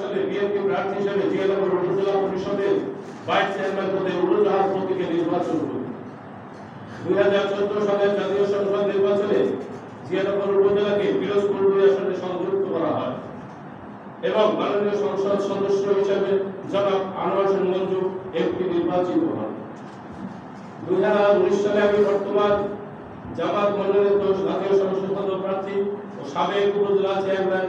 সালে বিএনপি প্রার্থী হিসেবে জিয়ানগর উপজেলা পরিষদের ভাইস চেয়ারম্যান পদে উড়োজাহাজ প্রতীকে নির্বাচন করি দুই হাজার চোদ্দ সালের জাতীয় সংসদ নির্বাচনে জিয়ানগর উপজেলাকে পিরোজপুর দুই আসনে সংযুক্ত করা হয় এবং মাননীয় সংসদ সদস্য হিসেবে জনাব আনোয়ার হোসেন মঞ্জু এমপি নির্বাচিত হন। দুই হাজার উনিশ সালে আমি বর্তমান জামাত মনোনীত জাতীয় সংসদ সদস্য প্রার্থী ও সাবেক উপজেলা চেয়ারম্যান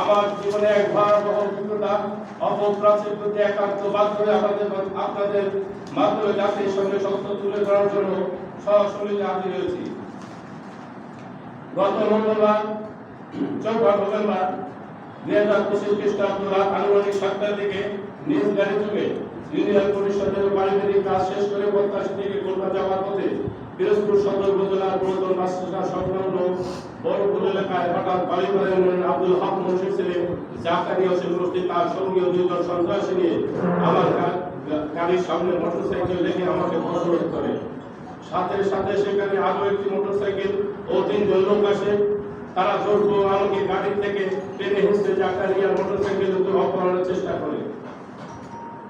আমার জীবনে এক ভয়াবহ অভিজ্ঞতা অপপ্রাচীর প্রতি একান্ত বাধ্য হয়ে আমাদের আপনাদের মাধ্যমে জাতির সঙ্গে সত্য তুলে ধরার জন্য সরাসরি হাজির হয়েছি। গত মঙ্গলবার, চৌঠা নভেম্বর দুই হাজার পঁচিশ খ্রিস্টাব্দ আনুমানিক সাতটার দিকে নিজ গাড়ি থেকে ইউনিয়ন পরিষদের পারিবারিক কাজ শেষ করে প্রত্যাশী থেকে কলকাতা যাওয়ার পথে পিরোজপুর সদর উপজেলার এলাকায় হঠাৎ আব্দুল হক ছেলে জাকারি হোসেন তার দুইজন সন্ত্রাসী নিয়ে আমার গাড়ির সামনে মোটরসাইকেল রেখে আমাকে করে। সাথে সাথে সেখানে আরও একটি মোটরসাইকেল ও তিনজন লোক আসে। তারা জোর আমাকে গাড়ি থেকে টেনে হিসেবে জাকারিয়া মোটরসাইকেল অপহরণের চেষ্টা করে।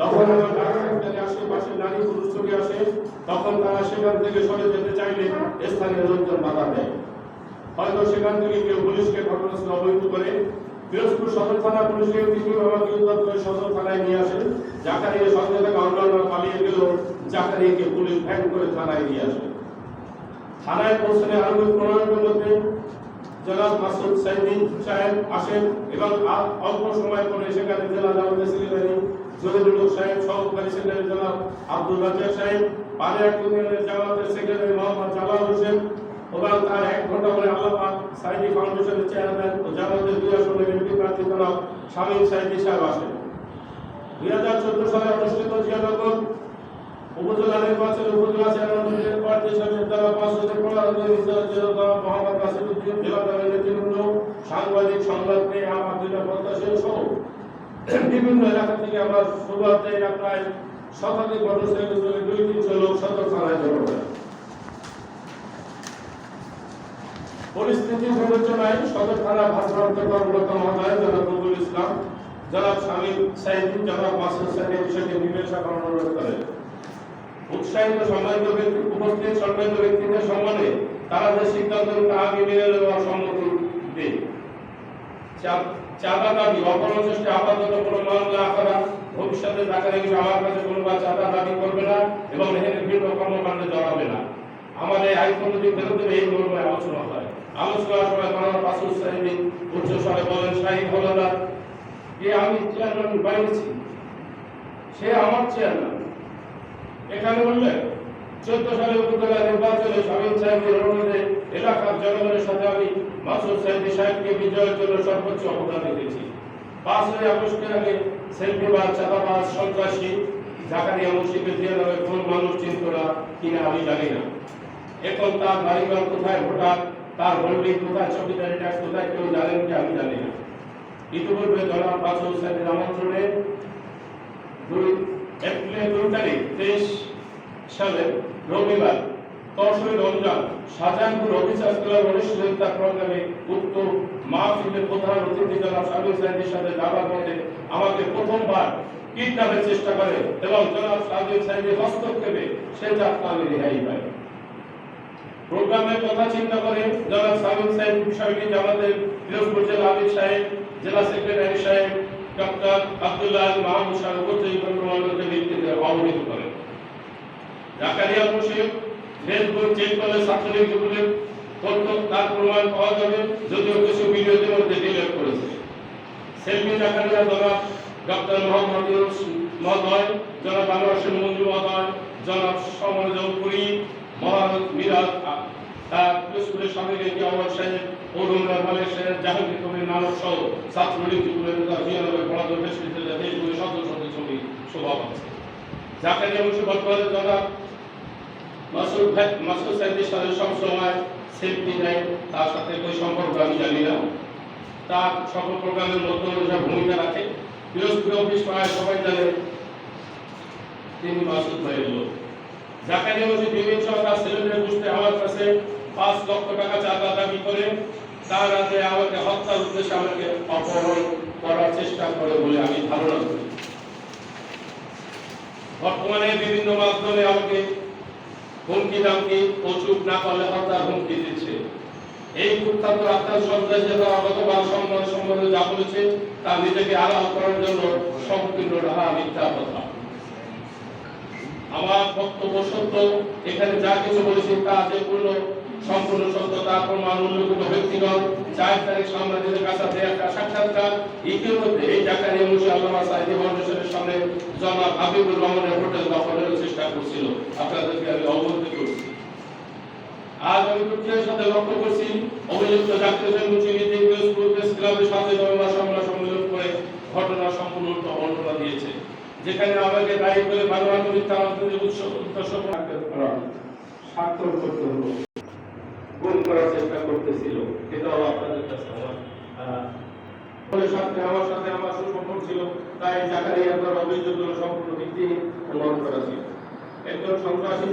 তখন আমার ডাক্তার আশেপাশে নারী পুরুষ ছবি আসে, তখন তারা সেখান থেকে সরে যেতে চাইলে স্থানীয় লোকজন বাধা দেয়। হয়তো সেখান থেকে কেউ পুলিশকে ঘটনাস্থলে অবহিত করে। পিরোজপুর সদর থানা পুলিশের কিছু আমাকে উদ্ধার করে সদর থানায় নিয়ে আসেন জাকারিয়া সঙ্গে থেকে অন্যান্য পালিয়ে গেল জাকারিয়াকে পুলিশ ভ্যান করে থানায় নিয়ে আসে। থানায় পৌঁছলে আরও পনেরোটার মধ্যে জনাব মাসুদ সাইদি সাহেব আসেন এবং অল্প সময় পরে সেখানে জেলা জামাতের সেক্রেটারি জহিরুল সাহেব, সহকারী সেক্রেটারি জনাব আব্দুল রাজ্জাক সাহেব পালিয়াট ইউনিয়নের জামাতের সেক্রেটারি মোহাম্মদ জালাল হোসেন এবং তার এক ঘণ্টা পরে আল্লাহ সাইদি ফাউন্ডেশনের চেয়ারম্যান ও জামাতের দুই আসনের এমপি প্রার্থী জনাব শামীম সাইদি সাহেব আসেন। দুই হাজার চোদ্দ সালে অনুষ্ঠিত জিয়ানগর উপজেলা নির্বাচনে উপজেলা চেয়ারম্যান প্রার্থী প্রধান জেলা জেলা মোহাম্মদ নাসিরুদ্দিন সাংবাদিক, সংবাদ নিয়ে আমার প্রত্যাশী সহ বিভিন্ন এলাকা থেকে আমরা শুরুয়াতে প্রায় শতাধিক মোটরসাইকেল চলে দুই তিনশো লোক সদর থানায় জড়ো পরিস্থিতি বিবেচনায় সদর থানা ভারপ্রাপ্ত কর্মকর্তা মহোদয় জনাব নজরুল ইসলাম, জনাব শামীম সাইদি জনাব মাসুদ সাইদি বিষয়টি বিবেচনা করার অনুরোধ করেন উৎসাহিত সম্মানিত ব্যক্তি, উপস্থিত সম্মানিত ব্যক্তিদের সম্মানে তারা যে সিদ্ধান্ত নিতে আগে মেনে নেওয়ার সম্মতি দেয় চাঁদা দাবি অপরাধ চেষ্টা আপাতত কোনো মামলা করা ভবিষ্যতে টাকা রেখে আমার কাছে কোনো বা চাঁদা দাবি করবে না এবং এখানে ভিন্ন কর্মকাণ্ডে জড়াবে না। আমাদের আইফোন যদি ফেরত দেবে এই মর্মে আলোচনা হয়। আলোচনার সময় মানব পাসুল সাহেবী উচ্চ স্বরে বলেন শাহী হলদার যে আমি চেয়ারম্যান বানিয়েছি সে আমার চেয়ারম্যান। এখানে বললেন চোদ্দ সালে উপজেলা নির্বাচনে শামীম সাহেবের অনুরোধে এলাকার জনগণের সাথে আমি মাসুদ সাহেবী সাহেবকে বিজয়ের জন্য সর্বোচ্চ অবদান রেখেছি। পাঁচই আগস্টের আগে সেলফিবাজ চাঁদাবাজ, সন্ত্রাসী, জাকারিয়া মুন্সিকে দিয়ে নামে কোন মানুষ চিন্ত না, কিনা আমি জানি না। এখন তার বাড়িঘর কোথায় ভোটার, তার হোল্ডিং কোথায়, চৌকিদারি ট্যাক্স কোথায়, কেউ জানেন কি আমি জানি না। ইতিপূর্বে জনাব মাসুদ সাহেবের আমন্ত্রণে দুই এপ্রিল দুই তারিখ তেইশ সালে রবিবার দশই রমজান শাহজাহানপুর অফিসার্স ক্লাব অনুষ্ঠিত প্রোগ্রামে উক্ত মাহফিলের প্রধান অতিথি জনাব শামীম সাহেবের সাথে যাওয়ার পথে আমাকে প্রথমবার কিডন্যাপের চেষ্টা করে এবং জনাব শামীম সাহেবের হস্তক্ষেপে সে যাত্রা আমি রেহাই পাই প্রোগ্রামের কথা চিন্তা করে জনাব শামীম সাহেব বিষয়টি আমাদের পিরোজপুর জেলা আমির সাহেব, জেলা সেক্রেটারি সাহেব, ডক্টর আব্দুল্লাহ মাহমুদ সাহেব উপস্থিত কর্মকর্তাদের ভিত্তিতে অবহিত করেন জাকারিয়া মুশিব ফেসবুক চেক করলে ছাত্রলীগ যুবলীগ করতো তার প্রমাণ পাওয়া যাবে, যদিও কিছু ভিডিওদের মধ্যে ডিলিট করেছে। সেলফি জাকারিয়া জনাব ডক্টর মোহাম্মদ মহোদয়, জনাব হোসেন মঞ্জু মহোদয়, জনাব সমর জৌপুরি মহান মিরাজ তার স্কুলের সঙ্গে রেখে অমর সাহেব অরুণরা মালিক সাহেব জাহাঙ্গীর কবির নানক সহ ছাত্রলীগ যুবলীগ নেতা জিয়ানবের পড়াতে বেশ দেশগুলি শত শত ছবি শোভা পাচ্ছে। জাকারিয়া মুন্সি বর্তমানে জনাব মাসুদ ভাই মাসুদ সাহেবের সাথে সবসময় সেলফি নেয় তার সাথে કોઈ সম্পর্ক আমি জানি না। তার সকল প্রোগ্রামের মধ্যে যা ভূমিকা রাখে বিরোধী অফিস পাড়ায় সবাই জানে তিনি মাসুদ ভাইয়ের লোক। জাকারিয়া মসজিদ বিবিন সহ তার ছেলেদের বুঝতে আমার কাছে পাঁচ লক্ষ টাকা চাঁদা দাবি করে, তার রাতে আমাকে হত্যার উদ্দেশ্যে আমাকে অপহরণ করার চেষ্টা করে বলে আমি ধারণা করি। বর্তমানে বিভিন্ন মাধ্যমে আমাকে হুমকি চুপ না করলে হত্যার হুমকি দিচ্ছে। এই সন্ত্রাস যারা সম্মান সম্বন্ধে যা বলেছে, তা নিজেকে আড়াল করার জন্য সম্পূর্ণ রাহা মিথ্যা কথা। আমার বক্তব্য সত্য, এখানে যা কিছু বলেছি তা যে পূর্ণ, সম্পূর্ণ সত্য, তার প্রমাণ কোনো ব্যক্তিগত চার তারিখ কাছে একটা সাক্ষাৎকার, ইতিমধ্যে মুন্সি আল্লামা সাইদি ফাউন্ডেশনের সামনে জনাব হাবিবুর রহমানের হোটেল দখলের চেষ্টা করছিল। আপনাদেরকে আমি অবগত করছি। আজ আমি দুঃখের সাথে লক্ষ্য করছি, অভিযুক্ত জাতীয় হোসেন মুন্সি নীতি স্কুল প্রেস ক্লাবের সাথে নভেম্বর সংবাদ সম্মেলন করে ঘটনা সম্পূর্ণ বর্ণনা দিয়েছে। যেখানে আমাকে দায়ী করে বাংলা মিথ্যা রাজনৈতিক উৎস উদ্দেশ্য করা স্বাক্ষর করতে হলো গুম করার চেষ্টা করতেছিল। এটাও আপনাদের কাছে আমার আমার সাথে আমার সুসম্পর্ক ছিল, তাই জাকারিয়া অভিযোগগুলো সম্পূর্ণ ভিত্তিহীন প্রমাণ করা ছিল। একজন সন্ত্রাসী